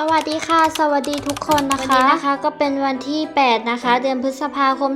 สวัสดีค่ะ สวัสดีทุกคนนะคะวันนี้นะคะก็เป็นวันที่ 8 นะคะ เดือนพฤษภาคม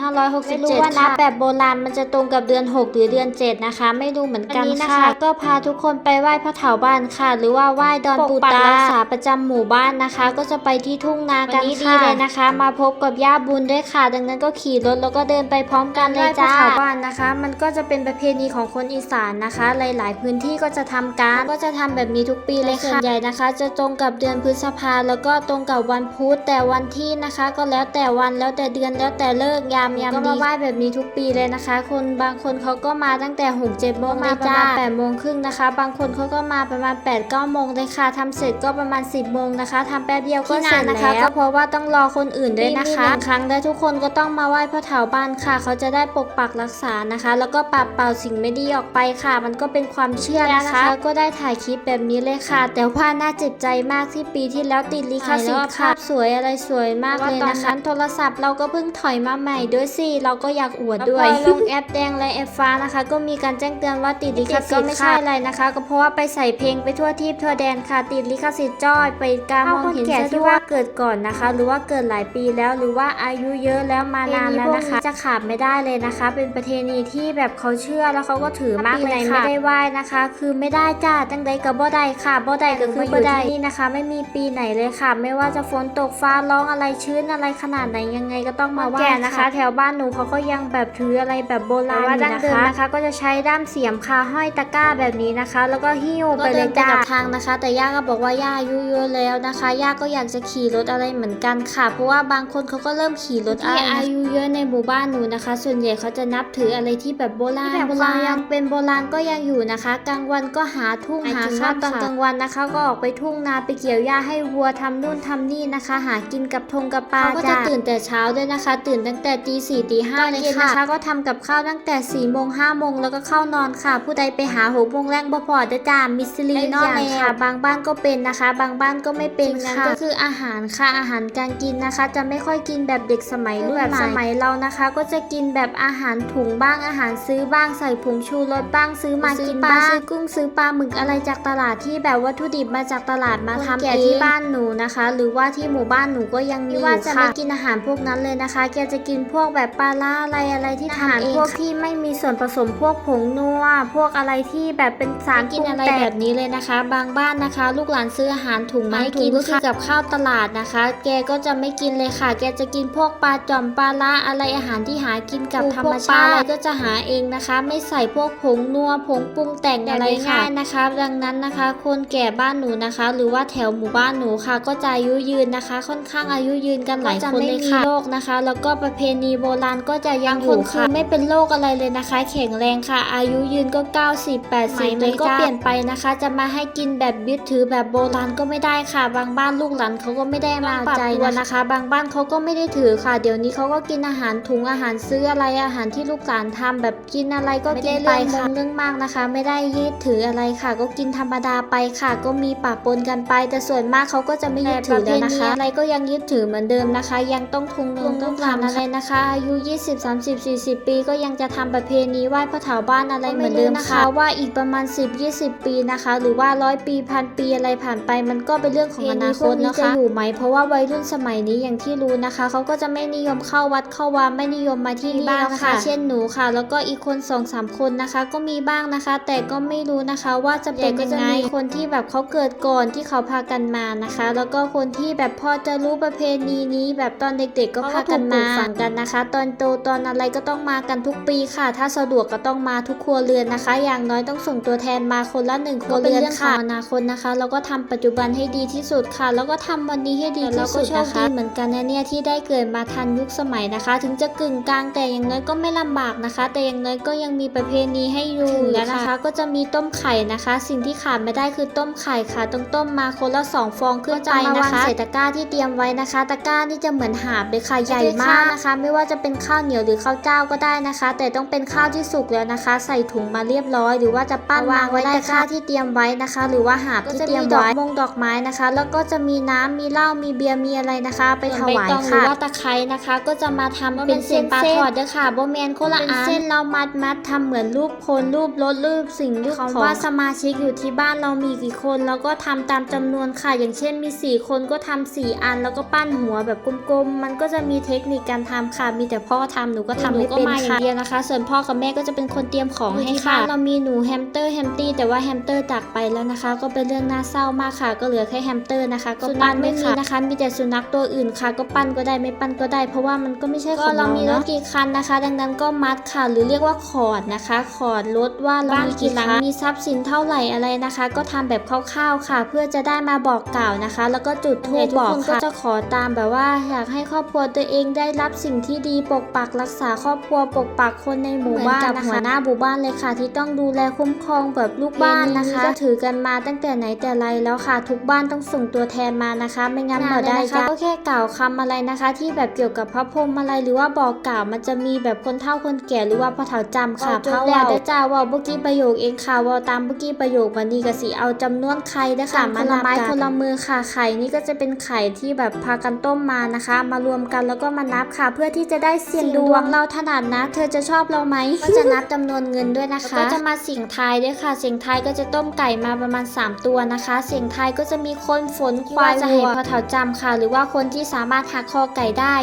2567ไม่รู้ว่านับแบบโบราณมันจะตรงกับเดือน 6 หรือเดือน 7 นะคะ ไม่รู้เหมือนกันนะคะ ก็พาทุกคนไปไหว้พระเถาบ้านค่ะ หรือว่าไหว้ดอนปูตารักษาประจำหมู่บ้านนะคะ ก็จะไปที่ทุ่งนากันค่ะดีเลยนะคะ มาพบกับย่าบุญด้วยค่ะ ดังนั้นก็ขี่รถแล้วก็เดินไปพร้อมกันเลยจ้าบ้านนะคะ มันก็จะเป็นประเพณีของคนอีสานนะคะ หลาย ๆ พื้นที่ก็จะทำการก็จะทำแบบนี้ทุกปีเลยค่ะส่วนใหญ่นะคะ จะตรงกับเดือนพฤษภาแล้วก็ตรงกับวันพุธแต่วันที่นะคะก็แล้วแต่วันแล้วแต่เดือนแล้วแต่เลิกยามยามดีก็มาไหว้แบบนี้ทุกปีเลยนะคะ คนบางคนเขาก็มาตั้งแต่หกเจ็ดโมงเลยจ้าแปดโมงครึ่งนะคะ บางคนเขาก็มาประมาณ8ปดเก้าโมงเลยค่ะทำเสร็จก็ประมาณ 10บโมงนะคะทำแป๊บเดียวก็เสร็จนะคะก็เพราะว่าต้องรอคนอื่นด้วยนะคะครั้งและทุกคนก็ต้องมาไหว้พระเถาบ้านค่ะ เขาจะได้ปกปักรักษานะคะ แล้วก็ปัดเป่าสิ่งไม่ดีออกไปค่ะ มันก็เป็นความเชื่อนะคะ ก็ได้ถ่ายคลิปแบบนี้เลยค่ะ แต่ว่าน่าเจ็บใจมากที่ปีที่แล้วติดลิขสิทธิ์ค่ะสวยอะไรสวยมากเลยนะคะโทรศัพท์เราก็เพิ่งถอยมาใหม่ด้วยสิ เราก็อยากอวดด้วยลงแอปแดงและแอปฟ้านะคะ ก็มีการแจ้งเตือนว่าติดลิขสิทธิ์ก็ไม่ใช่อะไรนะคะ ก็เพราะว่าไปใส่เพลงไปทั่วทิพย์ทั่วแดนค่ะ ติดลิขสิทธิ์จ้อยไปการมองเห็นแก่ที่ว่าเกิดก่อนนะคะ หรือว่าเกิดหลายปีแล้วหรือว่าอายุเยอะแล้วมานานแล้วนะคะ จะขาดไม่ได้เลยนะคะ เป็นประเพณีที่แบบเขาเชื่อแล้วเขาก็ถือมากเลยค่ะไม่ได้ไหว้นะคะ คือไม่ได้จ้าจังใดกับบ่ได้ค่ะบ่ได้ก็คือบ่ได้นี่นะคะไม่มีปีไหนเลยค่ะ ไม่ว่าจะฝนตกฟ้าร้องอะไรชื้นอะไรขนาดไหนยังไงก็ต้องมาไหว้นะคะ แถวบ้านหนูเขาก็ยังแบบถืออะไรแบบโบราณอยู่นะคะนะคะ ก็จะใช้ด้ามเสียมค่ะห้อยตะกร้าแบบนี้นะคะ แล้วก็หิ้วไปเลยจ้าทางนะคะ แต่ย่าก็บอกว่าย่าอายุเยอะแล้วนะคะย่าก็อยากจะขี่รถอะไรเหมือนกันค่ะ เพราะว่าบางคนเขาก็เริ่มขี่รถที่อายุเยอะในหมู่บ้านหนูนะคะ ส่วนใหญ่เขาจะนับถืออะไรที่แบบโบราณโบราณยังเป็นโบราณก็ยังอยู่นะคะ กลางวันก็หาทุ่งหาข้าวตอนกลางวันนะคะ ก็ออกไปทุ่งนาไปเกี่ยวหญ้าให้วัวทำนู่นทำนี่นะคะ หากินกับทงกับปลาเขาก็จะตื่นแต่เช้าด้วยนะคะ ตื่นตั้งแต่ตีสี่ตีห้าเลยค่ะนะคะก็ทำกับข้าวตั้งแต่4ี่โมงห้าโมงแล้วก็เข้านอนค่ะ ผู้ใดไปหาหกโมงแรงบ่พอเด้อจ้ามิสซิลีนอนเลยค่ะ บางบ้านก็เป็นนะคะ บางบ้านก็ไม่เป็นค่ะก็คืออาหารค่ะอาหารการกินนะคะ จะไม่ค่อยกินแบบเด็กสมัยรุ่นแบบสมัยเรานะคะ ก็จะกินแบบอาหารถุงบ้างอาหารซื้อบ้างใส่ผงชูรสบ้างซื้อมากินบ้างซื้อกุ้งซื้อปลาหมึกอะไรจากตลาดที่แบบวัตถุดิบมาจากตลาดมาทำเองที่บ้านหนูนะคะ หรือว่าที่หมู่บ้านหนูก็ยังมีอยู่ค่ะจะไม่กินอาหารพวกนั้นเลยนะคะ แกจะกินพวกแบบปลาล่าอะไรอะไรที่ทำเองพวกที่ไม่มีส่วนผสมพวกผงนัวพวกอะไรที่แบบเป็นสารกินอะไรแบบนี้เลยนะคะ บางบ้านนะคะ ลูกหลานซื้ออาหารถุงมาให้กินก็คือกับข้าวตลาดนะคะ แกก็จะไม่กินเลยค่ะ แกจะกินพวกปลาจอมปลาล่าอะไรอาหารที่หากินกับธรรมชาติอะไรก็จะหาเองนะคะ ไม่ใส่พวกผงนัวผงปรุงแต่งอะไรง่ายนะคะ ดังนั้นนะคะ คนแก่บ้านหนูนะคะ หรือว่าแถวหมู่บ้านหนูค่ะ ก็จะอายุยืนนะคะ ค่อนข้างอายุยืนกันหลายคนเลยค่ะโรคนะคะ แล้วก็ประเพณีโบราณก็จะยังอยู่ค่ะไม่เป็นโรคอะไรเลยนะคะ แข็งแรงค่ะ อายุยืนก็ 90 80เลยก็เปลี่ยนไปนะคะ จะมาให้กินแบบยึดถือแบบโบราณก็ไม่ได้ค่ะ บางบ้านลูกหลานเขาก็ไม่ได้มาใจนะคะ บางบ้านเขาก็ไม่ได้ถือค่ะ เดี๋ยวนี้เขาก็กินอาหารถุงอาหารซื้ออะไรอาหารที่ลูกหลานทำแบบกินอะไรก็กินไปค่ะเรื่องมากนะคะ ไม่ได้ยึดถืออะไรค่ะ ก็กินธรรมดาไปค่ะ ก็มีปะปนกันไปแต่ส่วนมากเขาก็จะไม่ยึดถือแล้วนะคะอะไรก็ยังยึดถือเหมือนเดิมนะคะ ยังต้องทุงนงต้องทำอะไรนะคะอายุ 20 30 40 ปีก็ยังจะทำประเพณีไหว้พระเถาบ้านอะไรเหมือนเดิมนะคะ ว่าอีกประมาณ 10 20 ปีนะคะ หรือว่าร้อยปีพันปีอะไรผ่านไป มันก็เป็นเรื่องของอนาคตนะคะจะอยู่ไหม เพราะว่าวัยรุ่นสมัยนี้อย่างที่รู้นะคะเขาก็จะไม่นิยมเข้าวัดเข้าวาไม่นิยมมาที่นี่บ้างนะคะ เช่นหนูค่ะ แล้วก็อีกคนสองสามคนนะคะ ก็มีบ้างนะคะ แต่ก็ไม่รู้นะคะว่าจะเป็นยังไงคนที่แบบเขาเกิดก่อนที่เขาพากันมานะคะ แล้วก็คนที่แบบพอจะรู้ประเพณีนี้ แบบตอนเด็กๆ ก็พากันมาฝังกันนะคะ ตอนโตตอนอะไรก็ต้องมากันทุกปีค่ะ ถ้าสะดวกก็ต้องมาทุกครัวเรือนนะคะ อย่างน้อยต้องส่งตัวแทนมาคนละหนึ่งครัวเรือนค่ะอนาคตนะคะแล้วก็ทำปัจจุบันให้ดีที่สุดค่ะ แล้วก็ทำวันนี้ให้ดีที่สุดนะคะเหมือนกันนะเนี่ยที่ได้เกิดมาทันยุคสมัยนะคะ ถึงจะกึ่งกลางแต่อย่างน้อยก็ไม่ลำบากนะคะ แต่อย่างน้อยก็ยังมีประเพณีให้อยู่แล้วนะคะ ก็จะมีต้มไข่นะคะ สิ่งที่ขาดไม่ได้คือต้มไข่ค่ะต้องต้มมาคนละสองฟองขึ้นไปนะคะใส่ตะกร้าที่เตรียมไว้นะคะ ตะกร้านี่จะเหมือนหาบเลยค่ะใหญ่มากนะคะ ไม่ว่าจะเป็นข้าวเหนียวหรือข้าวเจ้าก็ได้นะคะ แต่ต้องเป็นข้าวที่สุกแล้วนะคะ ใส่ถุงมาเรียบร้อย หรือว่าจะปั้นวางไว้ตะกร้าที่เตรียมไว้นะคะ หรือว่าหาบที่เตรียมไว้มงดอกไม้นะคะ แล้วก็จะมีน้ำมีเหล้ามีเบียร์มีอะไรนะคะ ไปถวายค่ะหรือว่าตะไคร้นะคะ ก็จะมาทำเป็นเส้นปลาทอดเด้อค่ะโบแมนโคละอันเส้นเรามัดมัดทำเหมือนรูปคนรูปรถรูปสิ่งรูปของว่าสมาชิกอยู่ที่บ้านเรามีกี่คน แล้วก็ทำตามจำนวนค่ะ อย่างเช่นมี 4 คนก็ทำสี่อัน แล้วก็ปั้นหัวแบบกลมๆ มันก็จะมีเทคนิคการทำค่ะ มีแต่พ่อทำหนูก็ทำไม่เป็นค่ะเดียวนะคะ ส่วนพ่อกับแม่ก็จะเป็นคนเตรียมของให้ค่ะ เรามีหนูแฮมสเตอร์แฮมตี้แต่ว่าแฮมสเตอร์จากไปแล้วนะคะ ก็เป็นเรื่องน่าเศร้ามากค่ะ ก็เหลือแค่แฮมสเตอร์นะคะ ก็ปั้นไม่มีนะคะ มีแต่สุนัขตัวอื่นค่ะ ก็ปั้นก็ได้ไม่ปั้นก็ได้ เพราะว่ามันก็ไม่ใช่ของเรามีรถกี่คันนะคะ ดังนั้นก็มัดค่ะ หรือเรียกว่าคอร์ดนะคะคอร์ดรถว่าเรามีกี่คันมีทรัพย์สินเท่าไหร่อะไรนะคะ ก็ทำแบบคร่าวๆค่ะ เพื่อจะได้มาบอกกล่าวนะคะ แล้วก็จุดธูปบอกค่ะก็จะขอตามแบบว่า อยากให้ครอบครัวตัวเองได้รับสิ่งที่ดีปกปักรักษาครอบครัวปกปักคนในหมู่บ้านนะคะหัวหน้าหมู่บ้านเลยค่ะ ที่ต้องดูแลคุ้มครองแบบลูกบ้านนะคะ ก็ถือกันมาตั้งแต่ไหนแต่ไรแล้วค่ะ ทุกบ้านต้องส่งตัวแทนมานะคะ ไม่งั้นเราได้จ้ะก็แค่กล่าวคำอะไรนะคะ ที่แบบเกี่ยวกับพระพรหมอะไรหรือว่าบอกกล่าวมันจะมีแบบคนเฒ่าคนแก่หรือว่าพ่อเฒ่าจำค่ะเพราะว่าได้จ้าว่าเมื่อกี้ประโยคเองค่ะว่าตามเมื่อกี้ประโยควันนี้ก็สิเอาจำนวนไข่ได้อค่ะมาละไม้คนละมือค่ะไข่นี่ก็จะเป็นไข่ที่แบบพากันต้มมานะคะ มารวมกันแล้วก็มานับค่ะ เพื่อที่จะได้เสี่ยงดวงเราถนัดนะ เธอจะชอบเราไหมก็จะนับจำนวนเงินด้วยนะคะก็จะมาเสี่ยงทายด้วยค่ะ เสี่ยงทายก็จะต้มไก่มาประมาณ 3 ตัวนะคะ เสี่ยงทายก็จะมีคนฝนควายวัวพอเถาจำค่ะ หรือว่าคนที่สามารถหักคอไก่ได้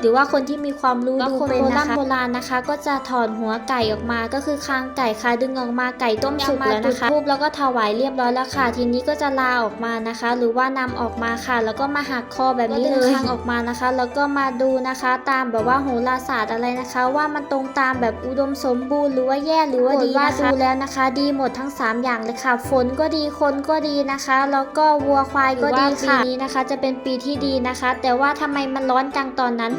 หรือว่าคนที่มีความรู้ดูเป็นนะคะโบราณนะคะ ก็จะถอดหัวไก่ออกมา ก็คือคางไก่ค่ะดึงออกมาไก่ต้มสุกแล้วนะคะรูปแล้วก็ถวายเรียบร้อยแล้วค่ะ ทีนี้ก็จะลาออกมานะคะหรือว่านำออกมาค่ะ แล้วก็มาหักคอแบบนี้เลยคางออกมานะคะ แล้วก็มาดูนะคะ ตามแบบว่าโหราศาสตร์อะไรนะคะ ว่ามันตรงตามแบบอุดมสมบูรณ์หรือว่าแย่หรือว่าดีนะคะดูแล้วนะคะ ดีหมดทั้ง 3 อย่างเลยค่ะ ฝนก็ดีคนก็ดีนะคะ แล้วก็วัวควายก็ดีค่ะปีนี้นะคะ จะเป็นปีที่ดีนะคะ แต่ว่าทำไมมันร้อนจังตอนนั้น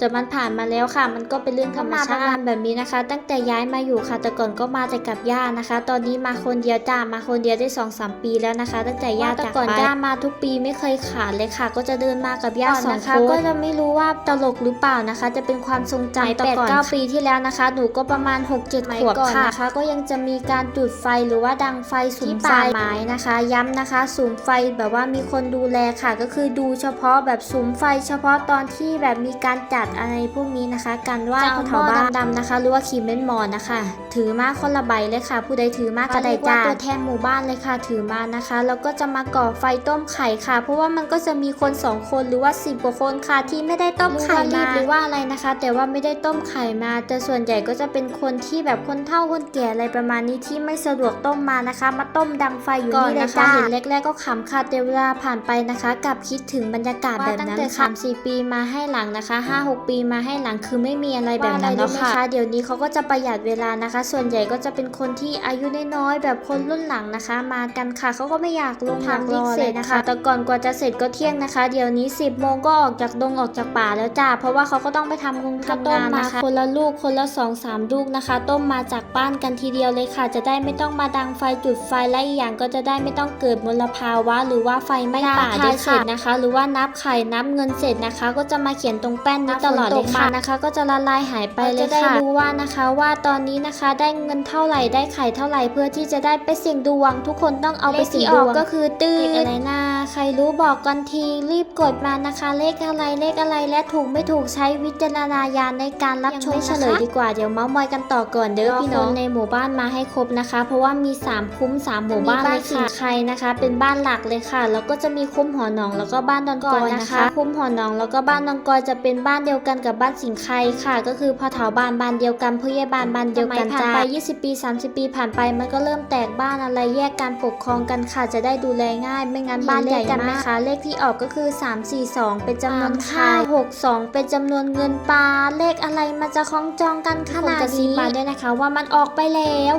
แต่มันผ่านมาแล้วค่ะ มันก็เป็นเรื่องธรรมชาติแบบนี้นะคะ ตั้งแต่ย้ายมาอยู่ค่ะ แต่ก่อนก็มาแต่กับย่านะคะ ตอนนี้มาคนเดียวจ้ามาคนเดียวได้2อสปีแล้วนะคะ ตั้งแต่ย่าจากไปก่อนย่ามาทุกปีไม่เคยขาดเลยค่ะ ก็จะเดินมากับย่าสองคนก็จะไม่รู้ว่าตลกหรือเปล่านะคะ จะเป็นความทรงจำแปดเก้าปีที่แล้วนะคะ หนูก็ประมาณ6 7ขวบค่ะนะคะ ก็ยังจะมีการจุดไฟหรือว่าดังไฟสุมป่าไม้นะคะ ย้ำนะคะสุมไฟแบบว่ามีคนดูแลค่ะ ก็คือดูเฉพาะแบบสุมไฟ เฉพาะตอนที่แบบมีการจัดอะไรพวกนี้นะคะ การไหว้พระเถาบ้านดำๆนะคะ หรือว่าขีมเล่นมอนนะคะ ถือมาคนละใบเลยค่ะ ผู้ใดถือมากก็ได้จ้าตัวแทนหมู่บ้านเลยค่ะ ถือมานะคะแล้วก็จะมาก่อไฟต้มไข่ค่ะ เพราะว่ามันก็จะมีคนสองคนหรือว่าสิบกว่าคนค่ะ ที่ไม่ได้ต้มไข่มาหรือว่าอะไรนะคะ แต่ว่าไม่ได้ต้มไข่มา แต่ส่วนใหญ่ก็จะเป็นคนที่แบบคนเฒ่าคนแก่อะไรประมาณนี้ที่ไม่สะดวกต้มมานะคะ มาต้มดังไฟอยู่นี่เลยจ้าเห็นแรกๆก็ขำค่ะแต่เวลาผ่านไปนะคะกลับคิดถึงบรรยากาศแบบนั้นค่ะสามสี่ปีมาให้หลังนะคะห้าหกปีมาให้หลังคือไม่มีอะไรแบบนั้นแล้วค่ะเดี๋ยวนี้เขาก็จะประหยัดเวลานะคะ ส่วนใหญ่ก็จะเป็นคนที่อายุน้อยๆแบบคนรุ่นหลังนะคะ มากันค่ะเขาก็ไม่อยากลงทางรอเลยนะคะ แต่ก่อนกว่าจะเสร็จก็เที่ยงนะคะ เดี๋ยวนี้ 10บโมงก็ออกจากดงออกจากป่าแล้วจ้าเพราะว่าเขาก็ต้องไปทำงงทำงานนะคะ คนละลูกคนละ2อสามลูกนะคะ ต้มมาจากบ้านกันทีเดียวเลยค่ะ จะได้ไม่ต้องมาดังไฟจุดไฟและอีกอย่างก็จะได้ไม่ต้องเกิดมลภาวะ หรือว่าไฟไหม้ป่าด้วยค่ะนะคะ หรือว่านับไข่นับเงินเสร็จนะคะ ก็จะมาเขียนตรงแป้นนี้ตลอดเลยค่ะนะคะ ก็จะละลายหายไปเลยค่ะจะได้รู้ว่านะคะว่าตอนนี้นะคะได้เงินเท่าไหร่ได้ไข่เท่าไหร่เพื่อที่จะได้ไปเสี่ยงดวง ทุกคนต้องเอาไปเสี่ยงดวงก็คือตื่นอะไรนะใครรู้บอกกันทีรีบกดมานะคะ เลขอะไรเลขอะไรและถูกไม่ถูกใช้วิจารณญาณในการรับชมเฉลยดีกว่าเดี๋ยวเมาส์มอยกันต่อก่อนเด้อพี่น้องในหมู่บ้านมาให้ครบนะคะ เพราะว่ามี 3 คุ้ม 3 หมู่บ้านเลยค่ะใครนะคะ เป็นบ้านหลักเลยค่ะ แล้วก็จะมีคุ้มหอหนองแล้วก็บ้านดอนกอยนะคะ คุ้มหอหนองแล้วก็บ้านดอนกอยจะเป็นบ้านเดียวกันกับบ้านสิงห์ไคค่ะ ก็คือพอเถาบ้านบ้านเดียวกันผู้ใหญ่บ้านบ้านเดียวกันจ้าไป 20 ปี 30 ปีผ่านไปมันก็เริ่มแตกบ้านอะไรแยกการปกครองกันค่ะจะได้ดูแลง่าย ไม่งั้นบ้านใหญ่กันนะคะ เลขที่ออกก็คือ 342 เป็นจำนวนค่า62 เป็นจำนวนเงินปลาเลขอะไรมันจะคล้องจองกันขนาดนี้มาด้วยนะคะ ว่ามันออกไปแล้ว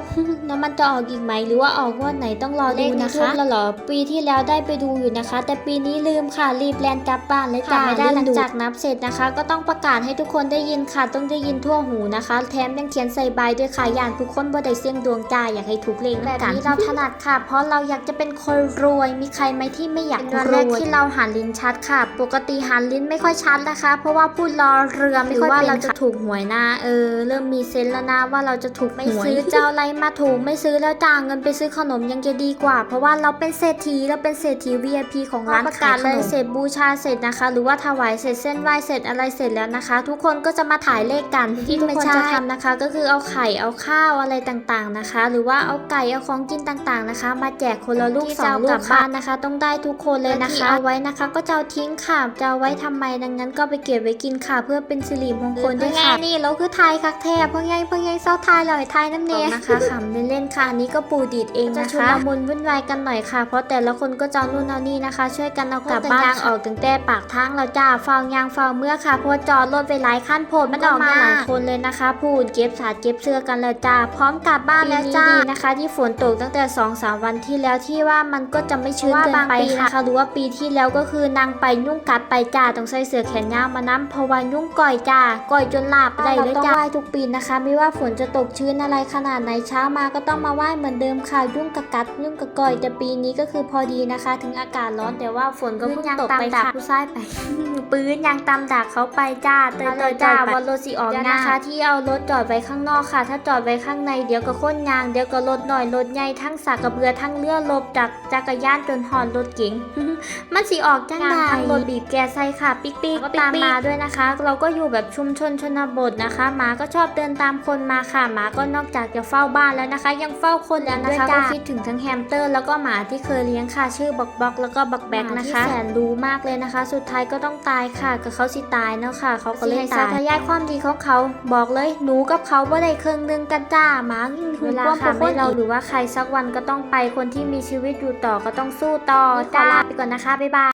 แล้วมันจะออกอีกไหมหรือว่าออกงวันไหนต้องรอดูนะคะแล้วเหรอปีที่แล้วได้ไปดูอยู่นะคะ แต่ปีนี้ลืมค่ะรีบแลนกลับบ้านเลยจ้าไม่ได้หลังจากนับเสร็จนะคะ ก็ต้องประกาศให้ทุกคนได้ยินค่ะ ต้องได้ยินทั่วหูนะคะ แถมยังเขียนใส่ใบด้วยค่ะอย่างทุกคนบ่ได้เสี่ยงดวงจ้าอยากให้ถูกเลขแบบนี้เราถนัดค่ะ เพราะเราอยากจะเป็นคนรวย มีใครไหมที่ไม่อยากรวยแรกที่เราหันลิ้นชัดค่ะ ปกติหันลิ้นไม่ค่อยชัดนะคะ เพราะว่าพูดรอเรือไม่ค่อยเป็นเราจะถูกหวยนะเออ เริ่มมีเซนส์แล้วนะว่าเราจะถูกไม่ซื้อเจ้าอะไรมาถูกไม่ซื้อแล้วจ้าเงินไปซื้อขนมยังจะดีกว่า เพราะว่าเราเป็นเศรษฐีเราเป็นเศรษฐี VIP ของร้านประกาศเลยเสร็จบูชาเสร็จนะคะ หรือว่าถวายเสร็จเส้นไหว้เสร็จอะไรเสร็จจแล้วนะคะ ทุกคนก็จะมาถ่ายเลขกันที่ทุกคนจะทำนะคะ ก็คือเอาไข่เอาข้าวอะไรต่างๆนะคะ หรือว่าเอาไก่เอาของกินต่างๆนะคะ มาแจกคนละลูกสองลูกกลับบ้านนะคะ ต้องได้ทุกคนเลยนะคะเอาไว้นะคะ ก็จะเอาทิ้งค่ะจะเอาไว้ทำไมดังนั้น ก็ไปเก็บไว้กินค่ะ เพื่อเป็นสิริมงคลด้วยค่ะนี่เราคือไทยคักแท้เพ่อไงพ่อไงเศร้าไทยเลยไทยน้ำเนยนะคะขำเล่นๆค่ะอันนี้ก็ปูดีดเองนะคะจะชุลมุนวุ่นวายกันหน่อยค่ะ เพราะแต่ละคนก็จะเอานู่นเอานี่นะคะ ช่วยกันเอากลับบ้านยางออกตั้งแต่ปากทางเราจ้าฟาวยางฟาวเมื่อค่ะเพราะว่าจอดรถไปหลายขั้นโผล่มันออกมาหลายคนเลยนะคะพูดเก็บสาดเก็บเสื้อกันแล้วจ้า พร้อมกลับบ้านแล้วจ้าดีนะคะ ที่ฝนตกตั้งแต่2อสาวันที่แล้วที่ว่ามันก็จะไม่ชื้นเกินไปนะคะหรือว่าปีที่แล้วก็คือนางไปยุ่งกัดไปจ้าต้องใส่เสื้อแขนยาวมาน้ำเพราะว่ายุ่งก่อยจ้าก่อยจนหลับได้เลยจ้าไหว้ทุกปีนะคะ ไม่ว่าฝนจะตกชื้นอะไรขนาดไหนเช้ามาก็ต้องมาไหว้เหมือนเดิมค่ะยุ่งกับกัด ยุ่งกับก่อยแต่ปีนี้ก็คือพอดีนะคะ ถึงอากาศร้อนแต่ว่าฝนก็เพิ่งตกไปค่ะผู้ชายไปปืนยางตามดักเขาไปจ้าเตยเตยจ้าวันรถสีออกนะคะที่เอารถจอดไว้ข้างนอกค่ะ ถ้าจอดไว้ข้างในเดี๋ยวก็ค้นยางเดี๋ยวก็รถหน่อยรถใหญ่ทั้งสากกระเบือทั้งเรือลบจากจักรยานจนหอนรถเก๋งมันสีออกจังได้ทั้งรถบีบแกใส่ค่ะ ปิ๊กปิ๊กก็ตามมาด้วยนะคะ เราก็อยู่แบบชุมชนชนบทนะคะหมาก็ชอบเดินตามคนมาค่ะหมาก็นอกจากจะเฝ้าบ้านแล้วนะคะ ยังเฝ้าคนแล้วนะคะก็คิดถึงทั้งแฮมสเตอร์ แล้วก็หมาที่เคยเลี้ยงค่ะ ชื่อบ็อกบ็อกแล้วก็บักแบกนะคะแสนรู้มากเลยนะคะ สุดท้ายก็ต้องตายค่ะกับเขาสิตายเนาะค่ะเขาก็เลยตายทายายความดีของเขา บอกเลยหนูกับเขาว่าได้ครึ่งหนึงกันจ้าหมาเวลาค่ะไม่เราหรือว่าใครสักวันก็ต้องไปคนที่มีชีวิตอยู่ต่อก็ต้องสู้ต่อจ้าไปก่อนนะคะบ๊ายบาย